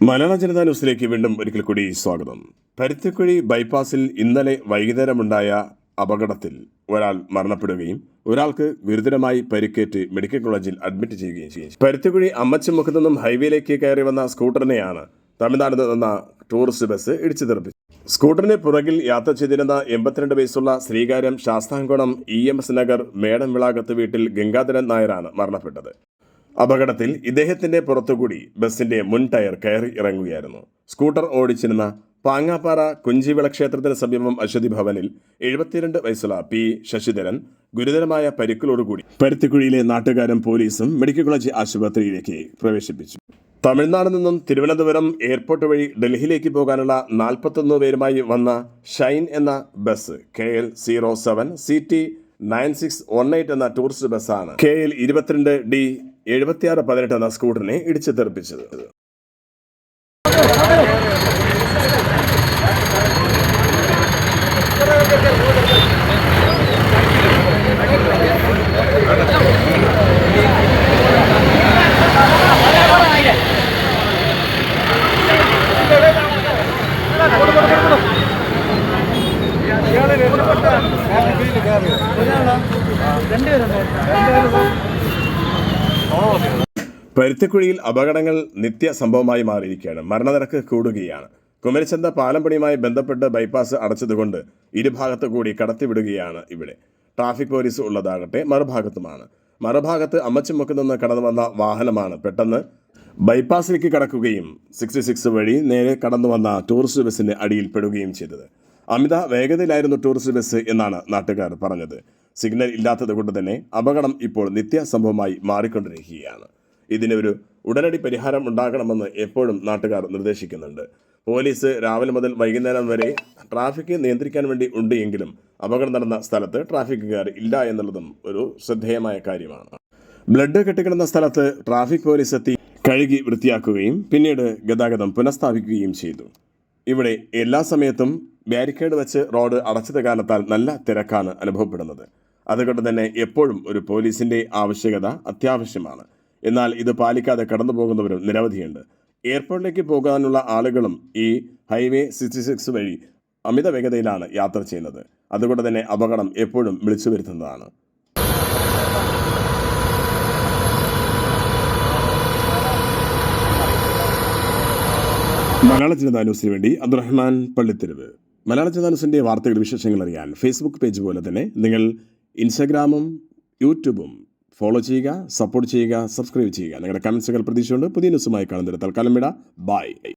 മലയാള ജനതാ ന്യൂസിലേക്ക് വീണ്ടും ഒരിക്കൽ കൂടി സ്വാഗതം. പരുത്തിക്കുഴി ബൈപ്പാസിൽ ഇന്നലെ വൈകുന്നേരമുണ്ടായ അപകടത്തിൽ ഒരാൾ മരണപ്പെടുകയും ഒരാൾക്ക് ഗുരുതരമായി പരിക്കേറ്റ് മെഡിക്കൽ കോളേജിൽ അഡ്മിറ്റ് ചെയ്യുകയും ചെയ്യും. പരുത്തിക്കുഴി അമ്മച്ചമുഖത്തു നിന്നും ഹൈവേയിലേക്ക് കയറി വന്ന സ്കൂട്ടറിനെയാണ് തമിഴ്നാട് നിന്ന ടൂറിസ്റ്റ് ബസ് ഇടിച്ചു തെറിപ്പിച്ചത് സ്കൂട്ടറിന് പുറകിൽ യാത്ര ചെയ്തിരുന്ന എൺപത്തിരണ്ട് വയസ്സുള്ള Sreekaryam Sasthamkulam E M S Nagar മേടം വിളാകത്ത് വീട്ടിൽ ഗംഗാധരൻ നായരാണ് മരണപ്പെട്ടത്. അപകടത്തിൽ ഇദ്ദേഹത്തിന്റെ പുറത്തുകൂടി ബസിന്റെ മുൻ ടയർ കയറി ഇറങ്ങുകയായിരുന്നു. സ്കൂട്ടർ ഓടിച്ചിരുന്ന പാങ്ങാപ്പാറ കുഞ്ചിവിള ക്ഷേത്രത്തിന് സമീപം അശ്വതി ഭവനിൽ എഴുപത്തിരണ്ട് വയസ്സുള്ള പി ശശിധരൻ ഗുരുതരമായ പരിക്കിലോടുകൂടി പരുത്തിക്കുഴിയിലെ നാട്ടുകാരും പോലീസും മെഡിക്കൽ കോളേജ് ആശുപത്രിയിലേക്ക് പ്രവേശിപ്പിച്ചു. തമിഴ്നാട് നിന്നും തിരുവനന്തപുരം എയർപോർട്ട് വഴി ഡൽഹിയിലേക്ക് പോകാനുള്ള നാൽപ്പത്തൊന്ന് പേരുമായി വന്ന ഷൈൻ എന്ന bus K L zero seven C T nine six one eight എന്ന ടൂറിസ്റ്റ് ബസ്സാണ് കെ എൽ ഇരുപത്തിരണ്ട് ഡി എഴുപത്തിയാറ് പതിനെട്ട് എന്ന സ്കൂട്ടറിനെ ഇടിച്ചു തെറിപ്പിച്ചത് പരുത്തിക്കുഴിയിൽ അപകടങ്ങൾ നിത്യ സംഭവമായി മാറിയിരിക്കുകയാണ്. മരണനിരക്ക് കൂടുകയാണ്. കുമരിച്ചന്ത പാലം പണിയുമായി ബന്ധപ്പെട്ട് ബൈപ്പാസ് അടച്ചതുകൊണ്ട് ഇരുഭാഗത്തു കൂടി കടത്തിവിടുകയാണ് ഇവിടെ. ട്രാഫിക് പോലീസ് ഉള്ളതാകട്ടെ മറുഭാഗത്തുമാണ്. മറുഭാഗത്ത് അമ്മച്ചിമുക്ക് നിന്ന് കടന്നു വന്ന വാഹനമാണ് പെട്ടെന്ന് ബൈപ്പാസിലേക്ക് കടക്കുകയും സിക്സ്റ്റി സിക്സ് വഴി നേരെ കടന്നു വന്ന ടൂറിസ്റ്റ് ബസ്സിന് അടിയിൽപ്പെടുകയും ചെയ്തത്. അമിത വേഗതയിലായിരുന്നു ടൂറിസ്റ്റ് ബസ് എന്നാണ് നാട്ടുകാർ പറഞ്ഞത്. സിഗ്നൽ ഇല്ലാത്തത് കൊണ്ട് തന്നെ അപകടം ഇപ്പോൾ നിത്യസംഭവമായി മാറിക്കൊണ്ടിരിക്കുകയാണ്. ഇതിന് ഒരു ഉടനടി പരിഹാരം ഉണ്ടാകണമെന്ന് എപ്പോഴും നാട്ടുകാർ നിർദ്ദേശിക്കുന്നുണ്ട്. പോലീസ് രാവിലെ മുതൽ വൈകുന്നേരം വരെ ട്രാഫിക് നിയന്ത്രിക്കാൻ വേണ്ടി ഉണ്ട് എങ്കിലും അപകടം നടന്ന സ്ഥലത്ത് ട്രാഫിക്കുകാർ ഇല്ല എന്നുള്ളതും ഒരു ശ്രദ്ധേയമായ കാര്യമാണ്. ബ്ലഡ് കെട്ടിക്കിടന്ന സ്ഥലത്ത് ട്രാഫിക് പോലീസ് എത്തി കഴുകി വൃത്തിയാക്കുകയും പിന്നീട് ഗതാഗതം പുനഃസ്ഥാപിക്കുകയും ചെയ്തു. ഇവിടെ എല്ലാ സമയത്തും ബാരിക്കേഡ് വെച്ച് റോഡ് അടച്ചത് കാലത്താൽ നല്ല തിരക്കാണ് അനുഭവപ്പെടുന്നത്. അതുകൊണ്ട് തന്നെ എപ്പോഴും ഒരു പോലീസിന്റെ ആവശ്യകത അത്യാവശ്യമാണ്. എന്നാൽ ഇത് പാലിക്കാതെ കടന്നു പോകുന്നവരും നിരവധിയുണ്ട്. എയർപോർട്ടിലേക്ക് പോകാനുള്ള ആളുകളും ഈ ഹൈവേ സിക്സ്റ്റി സിക്സ് വഴി അമിത വേഗതയിലാണ് യാത്ര ചെയ്യുന്നത്. അതുകൊണ്ട് തന്നെ അപകടം എപ്പോഴും വിളിച്ചു വരുത്തുന്നതാണ്. മലയാള ജനതാ ന്യൂസിന് വേണ്ടി അബ്ദുറഹ്മാൻ പള്ളിത്തെരുവ്. മലയാള ജനതാ ന്യൂസിന്റെ വാർത്തകൾ വിശേഷങ്ങൾ അറിയാൻ ഫേസ്ബുക്ക് പേജ് പോലെ തന്നെ നിങ്ങൾ ഇൻസ്റ്റാഗ്രാമും യൂട്യൂബും ഫോളോ ചെയ്യുക സപ്പോർട്ട് ചെയ്യുക സബ്സ്ക്രൈബ് ചെയ്യുക. നിങ്ങളുടെ കമൻസുകൾ പ്രതീക്ഷയുണ്ട്. പുതിയ ന്യൂസുമായി കാണുന്നത് തൽക്കാലം വിട. ബൈ